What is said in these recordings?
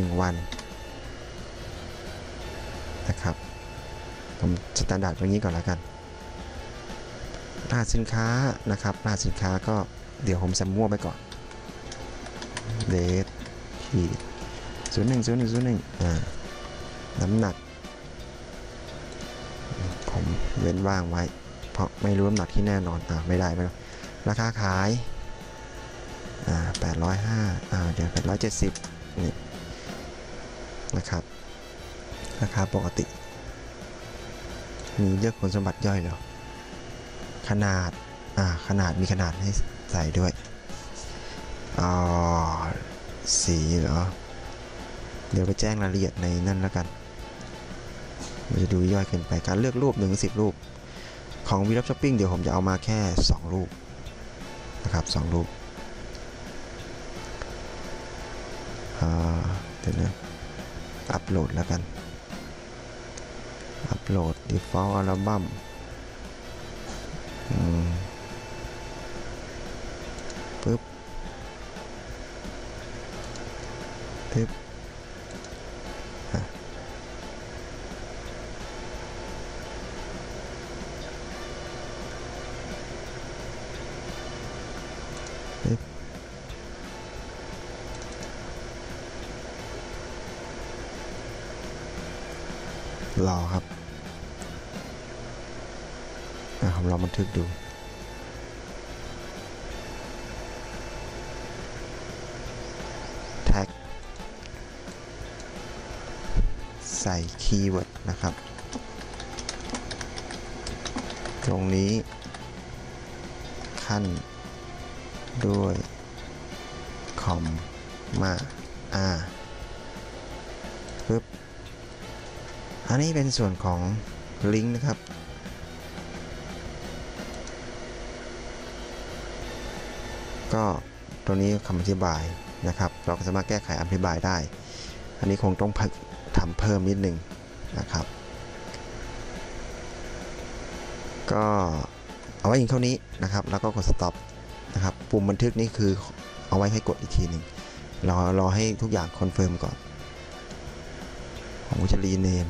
1 วันนะครับ ผมสแตนดาร์ดอย่างนี้ก่อนแล้วกันรหัสสินค้านะครับรหัสสินค้าก็เดี๋ยวผมแซมมั่วไปก่อนเดทขีดศูนย์หนึ่งศูนย์หนึ่งศูนย์หนึ่งอ่าน้ำหนัก ผมเว้นว่างไว้ เพราะไม่รู้น้ำหนักที่แน่นอน อ่าไม่ได้ไม่ได้ราคาขาย อ่าแปดร้อยห้าอ่าเดี๋ยวแปดร้อยเจ็ดสิบนี่ นะครับราคาปกติ มีเลือกคุณสมบัติย่อยเหรอขนาด อ่า ขนาดมีขนาดให้ใส่ด้วยอ๋อสีเหรอ เดี๋ยวไปแจ้งรายละเอียดในนั่นแล้วกันมันจะดูย่อยเกินไปการเลือกรูป1นึ่งสิรูป ของวีลับช้อปปิ้งเดี๋ยวผมจะเอามาแค่ 2 รูปนะครับ2รูปอ่าเดี๋ยวนะ อัปโหลดแล้วกัน อัปโหลด default album อืมปึ๊บปึ๊บ รอครับอะผมลองบันทึกดูแท็กใส่คีย์เวิร์ดนะครับ ตรงนี้ ขั้นด้วยคอมมา อันนี้เป็นส่วนของลิงก์นะครับ ก็ตรงนี้คำอธิบายนะครับ เราก็สามารถแก้ไขอธิบายได้ อันนี้คงต้องทำเพิ่มนิดนึงนะครับ ก็เอาไว้อย่างเท่านี้นะครับ แล้วก็กด stop นะครับ ปุ่มบันทึกนี่คือเอาไว้ให้กดอีกทีหนึ่งรอรอให้ทุกอย่างคอนเฟิร์มก่อนผมก็จะรีเนม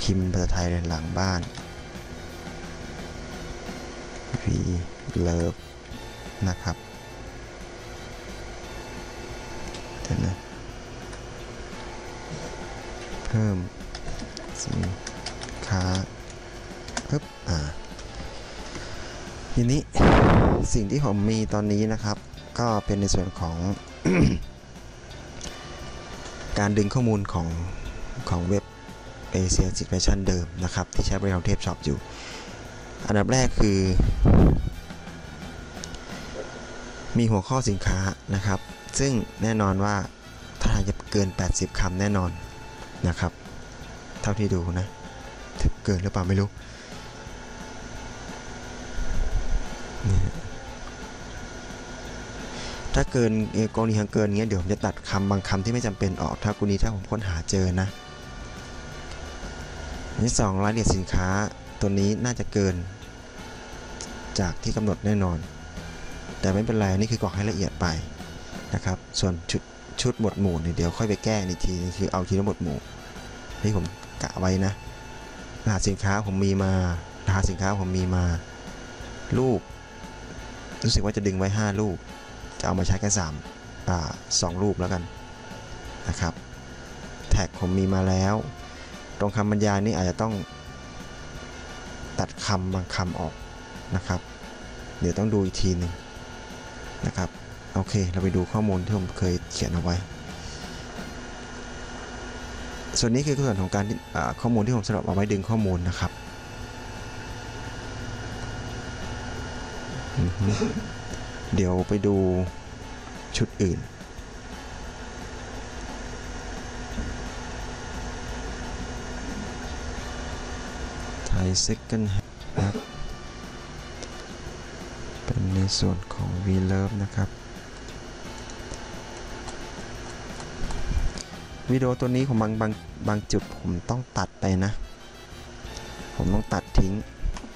พิมพ์ภาษาไทยเลยหลังบ้าน v love นะครับเดี๋ยวนะเพิ่มสินค้าปึ๊บอ่าทีนี้สิ่งที่ผมมีตอนนี้นะครับ ก็เป็นในส่วนของ การดึงข้อมูลของของเว็บ Asia s i t u a t i o n เดิมนะครับ ที่ใช้บริการเทพช็อปอยู่ อันดับแรกคือ มีหัวข้อสินค้านะครับ ซึ่งแน่นอนว่าถ้าจะเกิน 80คำแน่นอนนะครับ เท่าที่ดูนะถึงเกินหรือเปล่าไม่รู้ถ้าเกินกรณีทางเกินเงี้ยเดี๋ยวผมจะตัดคำบางคำที่ไม่จำเป็นออก ถ้ากรณีถ้าผมค้นหาเจอนะ ที่สองรายละเอียดสินค้าตัวนี้น่าจะเกิน จากที่กำหนดแน่นอน แต่ไม่เป็นไรนี่คือกรอกให้ละเอียดไปนะครับ ส่วนชุดชุดหมวดหมู่เนี่ยเดี๋ยวค่อยไปแก้อีกทีนึงคือเอาทีละหมวดหมู่ที่ผมกะไว้นะรหัสสินค้าผมมีมารหัสสินค้าผมมีมา รูป รู้สึกว่าจะดึงไว้ 5 รูป จะเอามาใช้แค่3อ่าสองรูปแล้วกันนะครับ แท็กผมมีมาแล้ว ตรงคำบรรยายนี่อาจจะต้องตัดคำบางคำออกนะครับ เดี๋ยวต้องดูอีกทีหนึ่งนะครับโอเค เราไปดูข้อมูลที่ผมเคยเขียนเอาไว้ ส่วนนี้คือส่วนของการข้อมูลที่ผมสรับเอาไว้ดึงข้อมูลนะครับ เดี๋ยวไปดูชุดอื่น ไทย second hand นครับ เป็นในส่วนของ V Love นะครับวิดีโอตัวนี้ผมบางบางบางจุดผมต้องตัดไปนะ ผมต้องตัดทิ้ง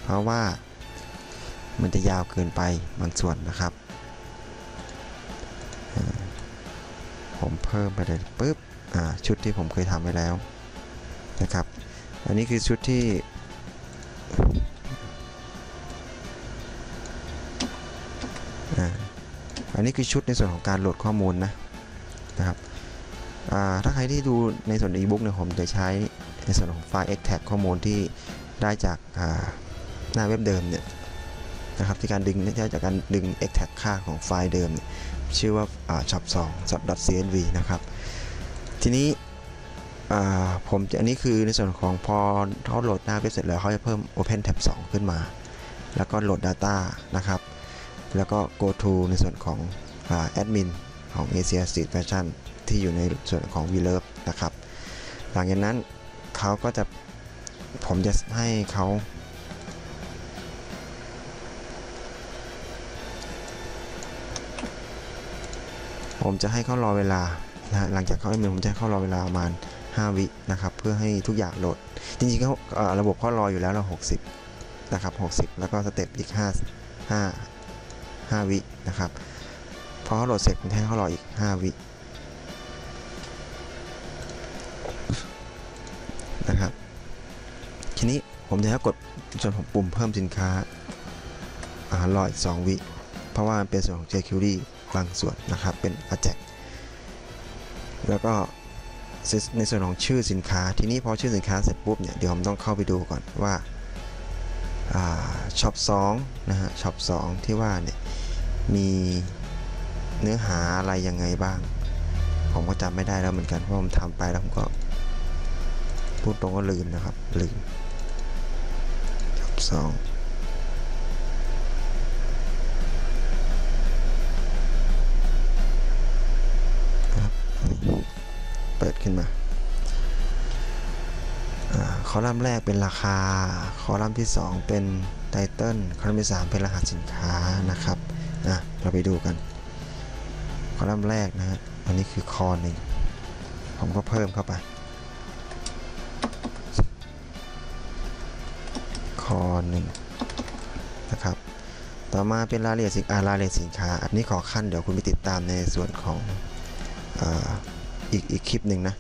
เพราะว่ามันจะยาวเกินไปบางส่วนนะครับ ผมเพิ่มไปเลยปุ๊บอ่าชุดที่ผมเคยทำไว้แล้วนะครับ อันนี้คือชุดที่ อันนี้คือชุดในส่วนของการโหลดข้อมูลนะนะครับถ้าใครที่ดูในส่วนอีบุ๊กเนี่ยผมจะใช้ในส่วนของไฟล์ extract ข้อมูลที่ได้จากาหน้าเว็บเดิมเนี่ยนะครับที่การดึงได้จากการดึง extract ค่าของไฟล์เดิมเนี่ยชื่อว่าา shop 2 shop.cnv นะครับ ทีนี้ผมจะอันนี้คือในส่วนของพอเขาโหลดหน้าเว็บเสร็จแล้วเขาจะเพิ่ม Open Tab 2 ขึ้นมา แล้วก็โหลด Data นะครับ แล้วก็ Go to ในส่วนของแอดมินของ Asia Street Fashion ที่อยู่ในส่วนของ v l o v e นะครับ หลังจากนั้นเขาก็จะผมจะให้เขาผมจะให้เขารอเวลานะหลังจากเขาเอเมนผมจะให้เขารอเวลาประมาณ 5 วินะครับ เพื่อให้ทุกอย่างโหลด จริงๆเขาเอ่อระบบเขารออยู่แล้วเรา60 นะครับ 60 แล้วก็สเต็ปอีก 5 5 5 วินะครับ พอเขาโหลดเสร็จผมจะให้เขารออีก 5 วินะครับ ทีนี้ผมจะให้กดส่วนของปุ่มเพิ่มสินค้าอ่ารออีก 2 วิ เพราะว่ามันเป็นส่วนของ jQuery บางส่วนนะครับ เป็น Ajax แล้วก็ในส่วนของชื่อสินค้า ทีนี้พอชื่อสินค้าเสร็จปุ๊บเนี่ย เดี๋ยวผมต้องเข้าไปดูก่อนว่าช็อป2นะฮะช็อป2ที่ว่าเนี่ย มีเนื้อหาอะไรยังไงบ้าง ผมก็จำไม่ได้แล้วเหมือนกันเพราะผมทำไปแล้วผมก็พูดตรงก็ลืมนะครับ ลืมช็อปสองเปิดขึ้นมาอาคอลัมน์แรกเป็นราคา คอลัมน์ที่ 2 เป็นไตเติลคอลัมน์ที่ 3 เป็นรหัสสินค้านะครับ อะเราไปดูกันคอลัมน์แรกนะฮะอันนี้คือคอหนึ่งผมก็เพิ่มเข้าไปคอหนึ่งนะครับต่อมาเป็นรายละเอียดสินค้ารายละเอียดสินค้า อันนี้ขอขั้นเดี๋ยวคุณไปติดตามในส่วนของออีกอีกคลิปหนึ่งนะ